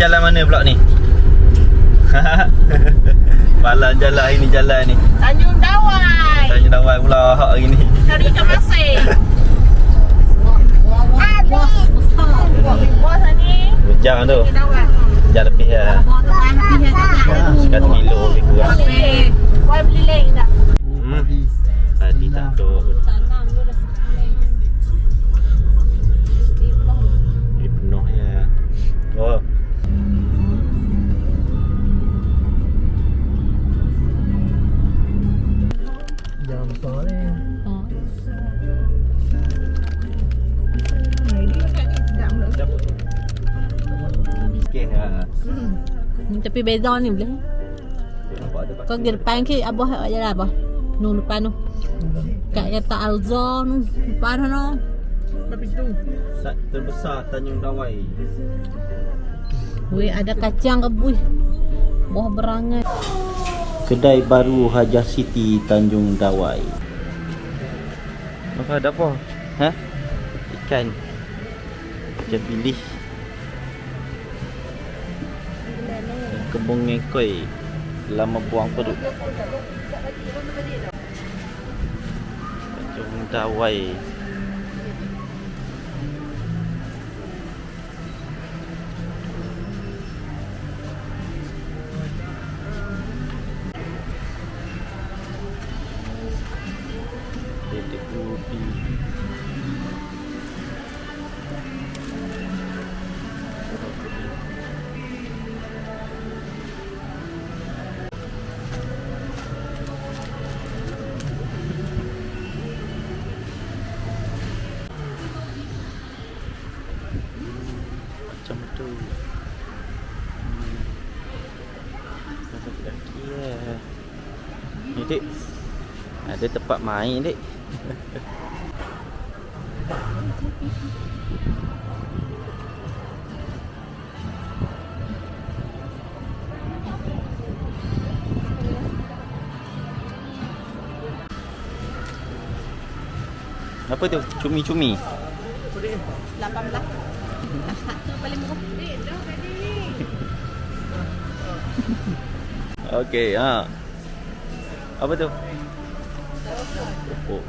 jalan mana pula ni? Malam jalan hari ni jalan ni. Tanjung Dawai. Tanya dawai pula hari ni. Cari ikan masin. Bos ni. Hujang tu. Dawai. Hujang lebih lah. Sekat kilo lebih kurang. Wai Beza ni boleh. Kau pergi depan ke abah aja lah abah. Nu depan tu. Kat Yata Alza nu depan tu. Tapi tu. Sat terbesar Tanjung Dawai. Weh ada kacang ke bui. Buah berangan. Kedai baru Hajah City Tanjung Dawai. Apa ada apa? Ha? Ikan. Ikan pilih. kebungi koi lama buang perut Jom dawai Ada tempat main dik. Apa tu? Cumi-cumi. 18. Satu paling murah. Okey, ha. Apa tu? Oh.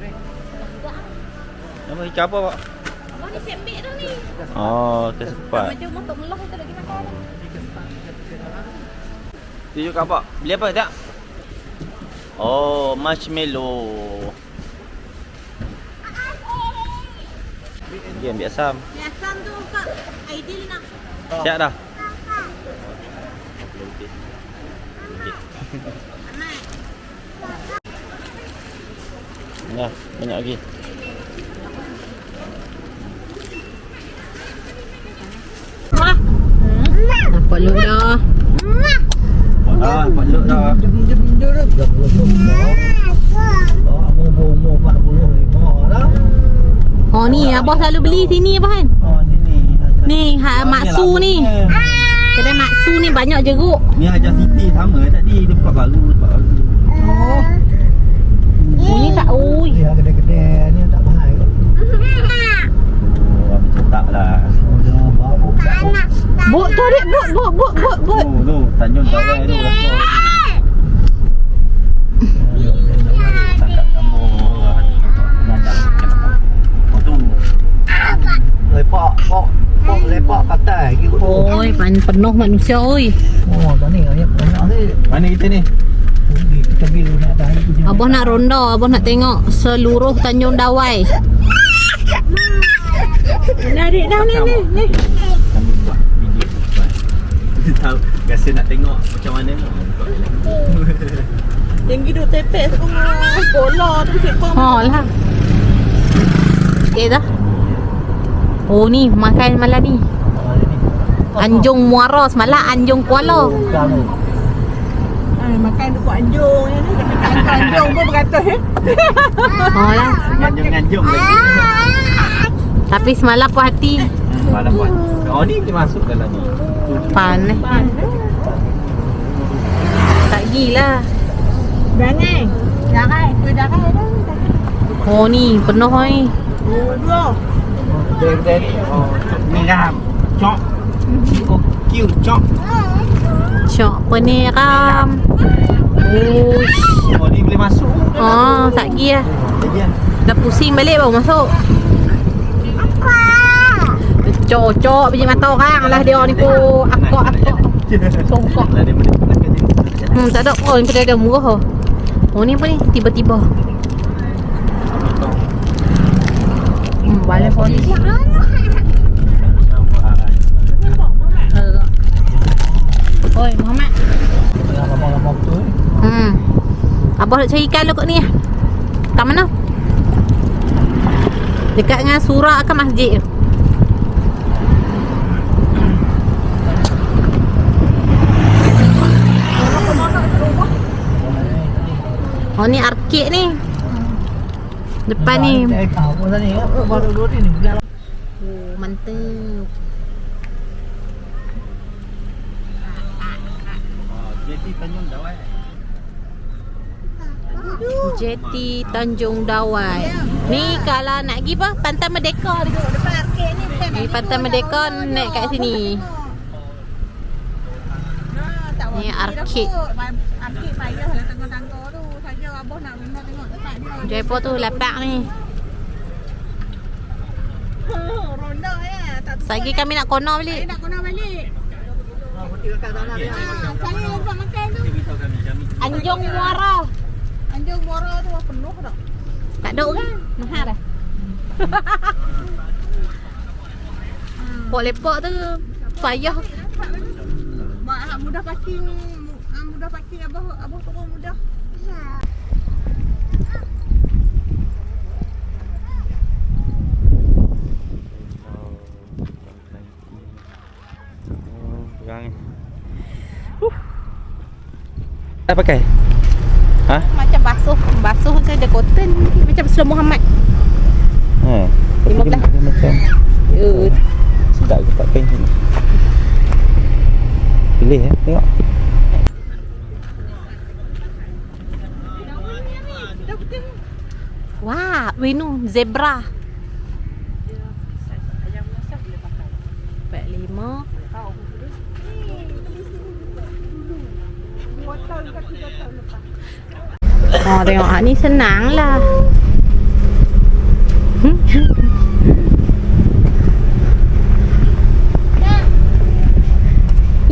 Nama ikan apa, Pak? Abah ni sembik dah ni. Oh, kesepat. Macam untuk melah kita lagi makan. Tunjuk kat Pak. Beli apa tak? Oh, marshmallow. Dia ambil asam. Ni asam tu kak. Ideal nak. Siap dah. Ya, banyak lagi. Nampak lu dah. Ah, Luk dah. Dah. Oh, umur-umur 45 dah. Oh ni abah selalu beli sini abah kan. Oh, sini. Ni ha, Maksu ni. Kedai Maksu ni banyak jeruk. Ni Hajar City sama tadi. Dia buka baru, buka baru. Oh. Bunyi tak ui. Dia kedai-kedai ni tak mahal. Oh, ambil cetak lah. Bot tu adik, bot, bot, bot, bot, bot. Oh, tu. Tanjung Dawai tu. Rasa. Oh, tu. Lepak, pok, pok lepak patai. Oi, pan penuh manusia oi. Oh, dah ni banyak banyak ni. Mana kita ni? Kita biru nak dah ni. Abah nak ronda, abah nak tengok seluruh Tanjung Dawai. Adik dah ni ni ni. Tahu rasa nak tengok macam mana. Yang hidup tepek semua. Bola tu siapa? Ha lah. Okey dah. Oh ni makan malam ni. Ni. Anjung Muara semalam Anjung Kuala. Oh, Ah, makan dekat anjung ni ni. Kat anjung pun beratus eh. Ha lah. Nganjung-nganjung lagi. Tapi semalam puas hati. Hmm, malam buat. Oh ni dia masuk dalam ni. Panas. Tak gila. Jangan. Jangan. Kau jangan dah. Oh ni penuh ni. Oh, dua. Kedai-kedai ni. Oh, ni ram. Cok. Q chok. Syok peniram. Uish. Oh ni boleh masuk. Oh, tak pergi lah. Dah pusing balik baru masuk. Cocok biji mata orang lah dia ni pun. Akak-akak. Songkok. Lah boleh belakang dia. Hmm, tak ada. Oh, ni pada ada murah. Oh, ni apa ni? Tiba-tiba. Hmm, balik polis. Oi, Muhammad. Lama-lama betul. Hmm. Abah nak cari ikan lu kat ni lah. Kat mana? Dekat dengan surah ke masjid tu. Oh ni arcade ni. Depan ni. Biar Oh, mantap. Jadi Tanjung Dawai. Jeti Tanjung Dawai. Ni kalau nak pergi apa? Pantai Merdeka ni. Depan arcade ni bukan. Ni Pantai Merdeka naik kat sini. Ni arcade. Arcade payah lah tengah-tengah tu. Saja abah nak minta tengok tempat dia. Jaipo tu lapak ni. Ronda ya. Tak tu. Sagi kami nak kono balik. nak kena balik. Ah, cari tempat makan tu. Anjung Muara. Anjung Muara tu penuh tak? Tak ada kan? Mahal dah. Pok lepak tu payah. Mak mudah parking. ah, Mudah parking abah abah turun mudah. Oh, pegang ni. Huh. Dah pakai? Ha? Macam basuh. Basuh ke dia cotton. Macam Islam Muhammad. Ha. Lima belas. Dia macam Ya. sedap ke tak pakai sini. Pilih eh, tengok. Wah, winu zebra. Empat lima. Oh tengok ah, ni senang lah.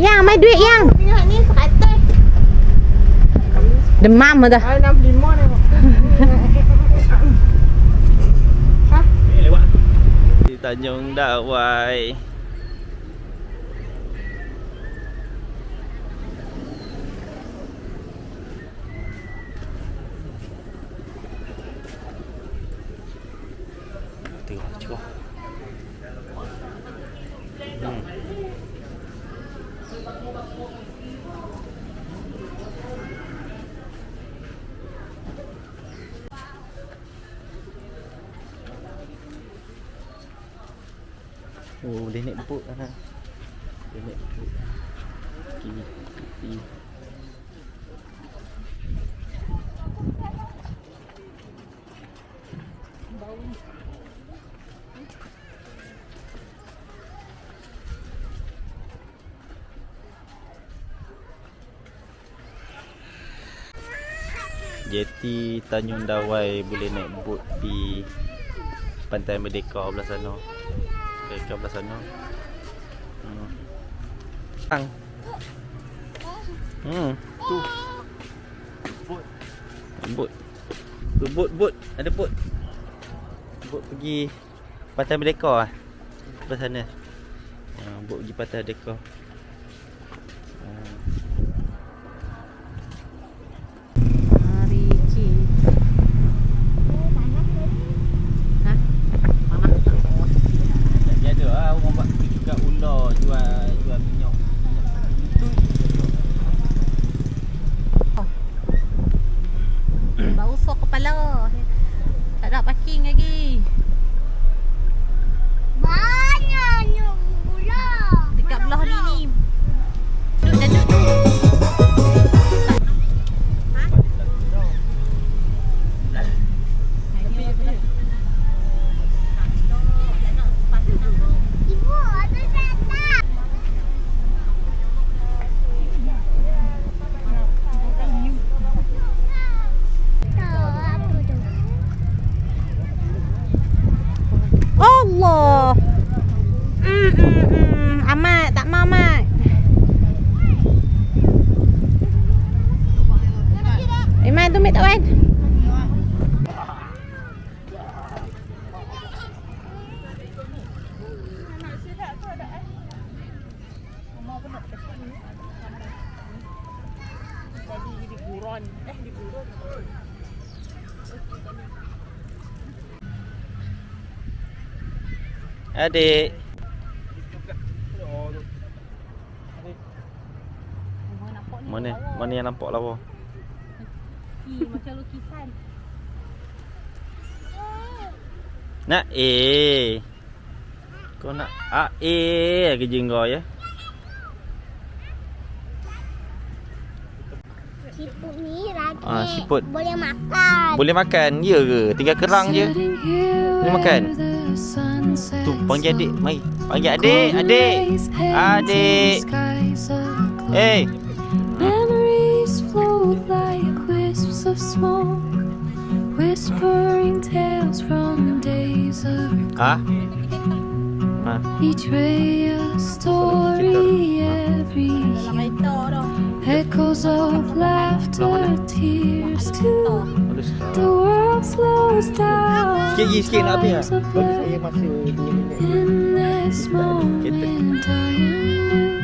Yang, mai duit yang. Tengok ni seratus. Demam dah. Ah, 65 ni. Di Tanjung Dawai. Oh, boleh naik boat ha. Boleh naik boat. Kiri, kiri. Jeti Tanjung Dawai boleh naik boat di Pantai Merdeka belah sana. Merdeka belah sana. Hmm. Ang. Hmm, tu. Boat. Boat. Tu boat, boat. Ada boat. Boat pergi Pantai Merdeka ah. Belah sana. Ha, boat pergi Pantai Merdeka. Hmm. Eh di buron. Adik. Mana? Mana yang nampak lawa? Macam lukisan. Nak eh. Kau nak A eh kerja kau ya. Siput ni lagi Ah, siput. boleh makan. Boleh makan ya ke? Tinggal kerang je. Boleh makan? Tu panggil adik, mari. Panggil adik, adik. Adik. Eh, Memories of smoke, whispering tales from days of ha? Ha. each ray a story, every hue, echoes of laughter, tears too. Boleh start. The world slows down. Sikit sikit nak habis time's a Saya masa 2 minit. In this moment, I am new.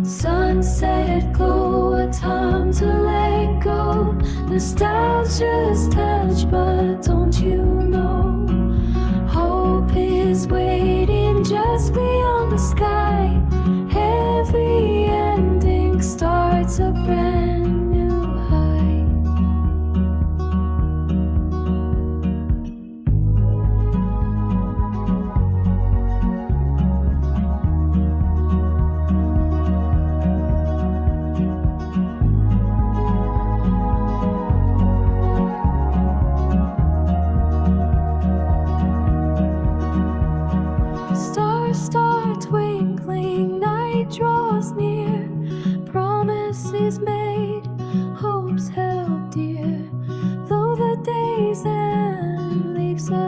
Sunset glow, a time to let go. Nostalgia's touch, but don't you know? Hope is waiting just beyond the sky.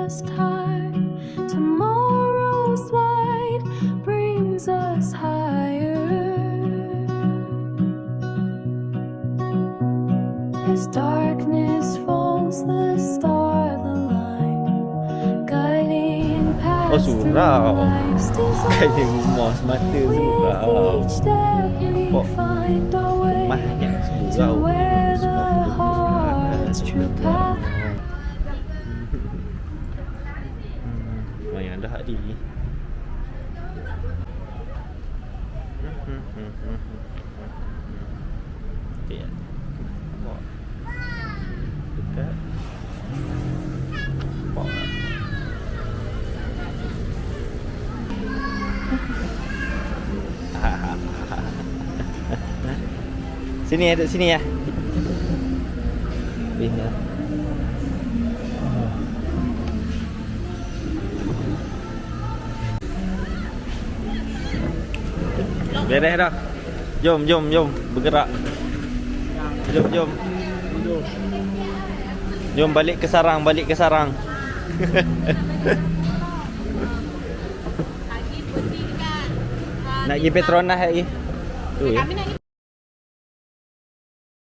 us time. Tomorrow's light brings us higher. As darkness falls, the star line guiding oh, paths. Oh, surau. Guiding mas mata surau. Pok. Hmm, Lumayan dah Adi. Okey. Nampak. Dekat. Nampak? Sini ya, duduk sini ya. Beres dah. Jom, jom, jom. Bergerak. Jom, jom. Jom balik ke sarang, balik ke sarang. Nak pergi Petronas lagi. Tu ya. Kami nak